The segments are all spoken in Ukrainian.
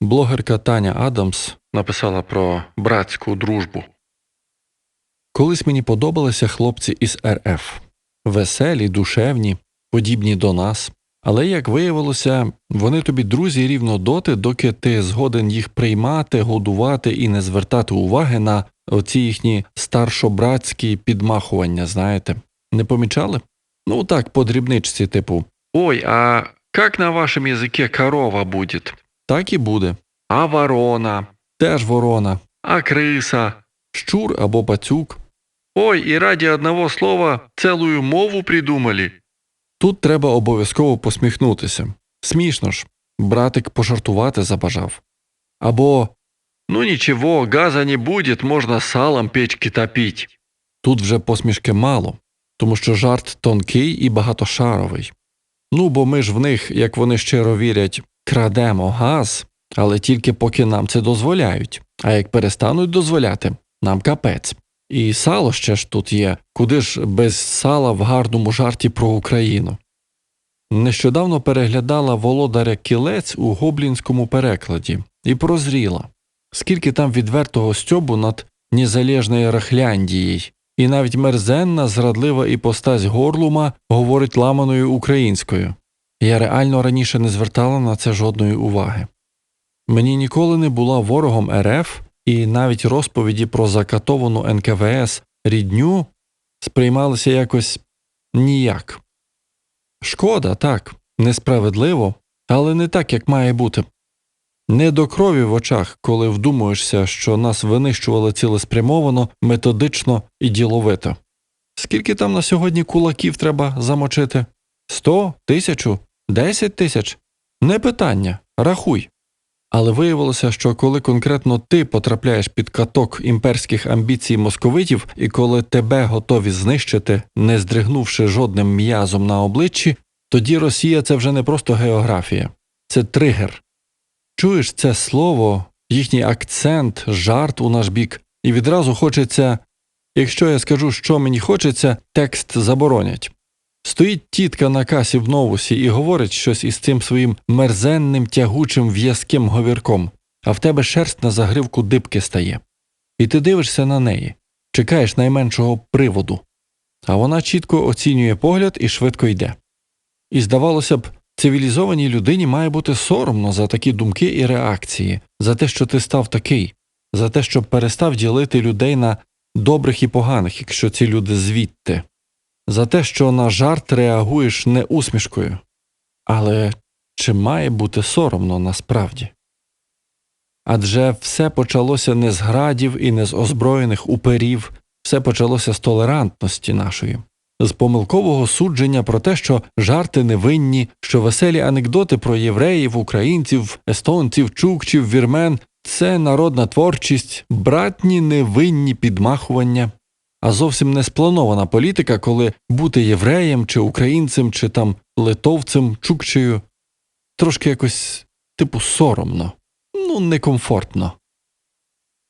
Блогерка Таня Адамс написала про братську дружбу. Колись мені подобалися хлопці із РФ веселі, душевні, подібні до нас. Але, як виявилося, вони тобі друзі рівно доти, доки ти згоден їх приймати, годувати і не звертати уваги на оці їхні старшобратські підмахування, знаєте. Не помічали? Ну так, по дрібничці, типу. Ой, а як на вашому язикі корова буде? Так і буде. А ворона? Теж ворона. А криса? Щур або пацюк. Ой, і раді одного слова цілую мову придумали. Тут треба обов'язково посміхнутися. Смішно ж, братик пожартувати забажав. Або Ну нічого, газа не буде, можна салом печки топіть. Тут вже посмішки мало, тому що жарт тонкий і багатошаровий. Ну, бо ми ж в них, як вони щиро вірять, крадемо газ, але тільки поки нам це дозволяють, а як перестануть дозволяти, нам капець. І сало ще ж тут є, куди ж без сала в гарному жарті про Україну. Нещодавно переглядала володаря кілець у гоблінському перекладі і прозріла, скільки там відвертого стьобу над незалежною Рахляндією, і навіть мерзенна, зрадлива іпостась горлума говорить ламаною українською. Я реально раніше не звертала на це жодної уваги. Мені ніколи не була ворогом РФ, і навіть розповіді про закатовану НКВС рідню сприймалися якось ніяк. Шкода, так, несправедливо, але не так, як має бути. Не до крові в очах, коли вдумуєшся, що нас винищували цілеспрямовано, методично і діловито. Скільки там на сьогодні кулаків треба замочити? Сто, тисячу, десять тисяч? Не питання, рахуй. Але виявилося, що коли конкретно ти потрапляєш під каток імперських амбіцій московитів, і коли тебе готові знищити, не здригнувши жодним м'язом на обличчі, тоді Росія це вже не просто географія, це тригер. Чуєш це слово, їхній акцент, жарт у наш бік, і відразу хочеться, якщо я скажу, що мені хочеться, текст заборонять. Стоїть тітка на касі в новусі і говорить щось із цим своїм мерзенним тягучим в'язким говірком, а в тебе шерсть на загривку дибки стає. І ти дивишся на неї, чекаєш найменшого приводу. А вона чітко оцінює погляд і швидко йде. І здавалося б, цивілізованій людині має бути соромно за такі думки і реакції, за те, що ти став такий, за те, що перестав ділити людей на добрих і поганих, якщо ці люди звідти за те, що на жарт реагуєш не усмішкою. Але чи має бути соромно насправді? Адже все почалося не з градів і не з озброєних уперів, все почалося з толерантності нашої, з помилкового судження про те, що жарти невинні, що веселі анекдоти про євреїв, українців, естонців, чукчів, вірмен це народна творчість, братні невинні підмахування а зовсім не спланована політика, коли бути євреєм чи українцем, чи там литовцем, чукчею трошки якось типу соромно, ну некомфортно.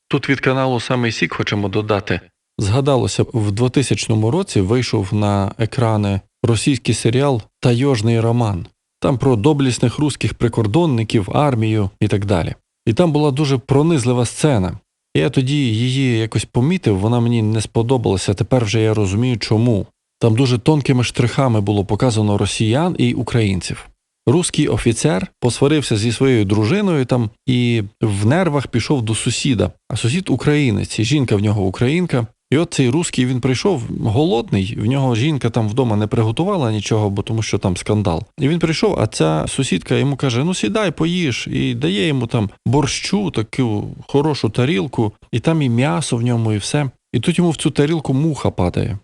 Тут від каналу Самий Сік хочемо додати. Згадалося, в 2000 році вийшов на екрани російський серіал Тайожний роман, там про доблісних руських прикордонників, армію і так далі. І там була дуже пронизлива сцена, я тоді її якось помітив, вона мені не сподобалася, тепер вже я розумію, чому. Там дуже тонкими штрихами було показано росіян і українців. Руський офіцер посварився зі своєю дружиною там і в нервах пішов до сусіда, а сусід українець, і жінка в нього українка. І от цей русський він прийшов голодний, в нього жінка там вдома не приготувала нічого, бо тому що там скандал. І він прийшов, а ця сусідка йому каже: Ну сідай, поїж, і дає йому там борщу, таку хорошу тарілку, і там і м'ясо в ньому, і все. І тут йому в цю тарілку муха падає.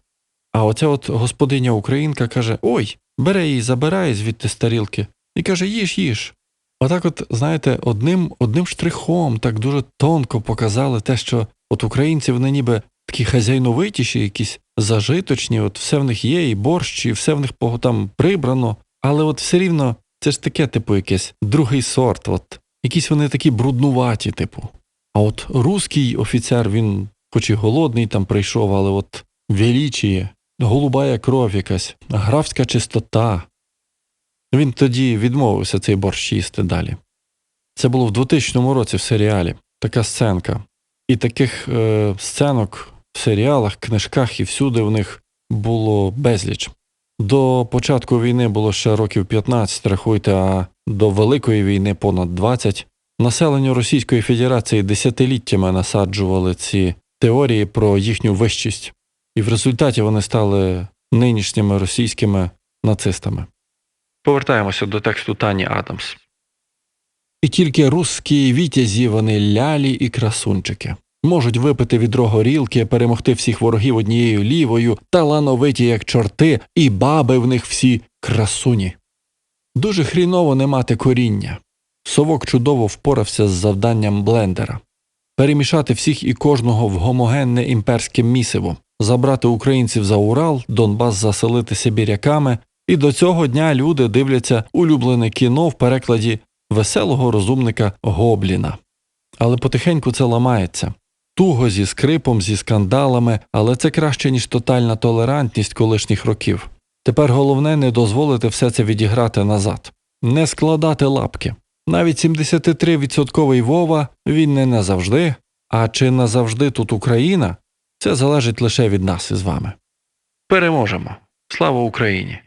А оця от господиня українка каже: Ой, бере її, забирає звідти з тарілки, і каже: Їж, їж. Отак, от, знаєте, одним одним штрихом так дуже тонко показали те, що от українці вони ніби такі хазяйновитіші, якісь зажиточні, от все в них є, і борщ, і все в них там прибрано, але от все рівно це ж таке, типу, якесь другий сорт, от якісь вони такі бруднуваті, типу. А от руський офіцер, він, хоч і голодний там прийшов, але от величіє, голубая кров якась, графська чистота. Він тоді відмовився цей борщ їсти далі. Це було в 2000 році в серіалі. Така сценка. І таких е, сценок в серіалах, книжках і всюди в них було безліч. До початку війни було ще років 15, рахуйте, а до Великої війни понад 20. Населенню Російської Федерації десятиліттями насаджували ці теорії про їхню вищість, і в результаті вони стали нинішніми російськими нацистами. Повертаємося до тексту Тані Адамс. І тільки русські вітязі вони лялі і красунчики. Можуть випити відро горілки, перемогти всіх ворогів однією лівою, талановиті, як чорти, і баби в них всі красуні. Дуже хріново не мати коріння. Совок чудово впорався з завданням блендера перемішати всіх і кожного в гомогенне імперське місиво, забрати українців за Урал, Донбас заселити сибіряками, і до цього дня люди дивляться улюблене кіно в перекладі веселого розумника Гобліна. Але потихеньку це ламається. Туго зі скрипом, зі скандалами, але це краще, ніж тотальна толерантність колишніх років. Тепер головне не дозволити все це відіграти назад, не складати лапки. Навіть 73% Вова він не назавжди, а чи назавжди тут Україна, це залежить лише від нас із вами. Переможемо. Слава Україні!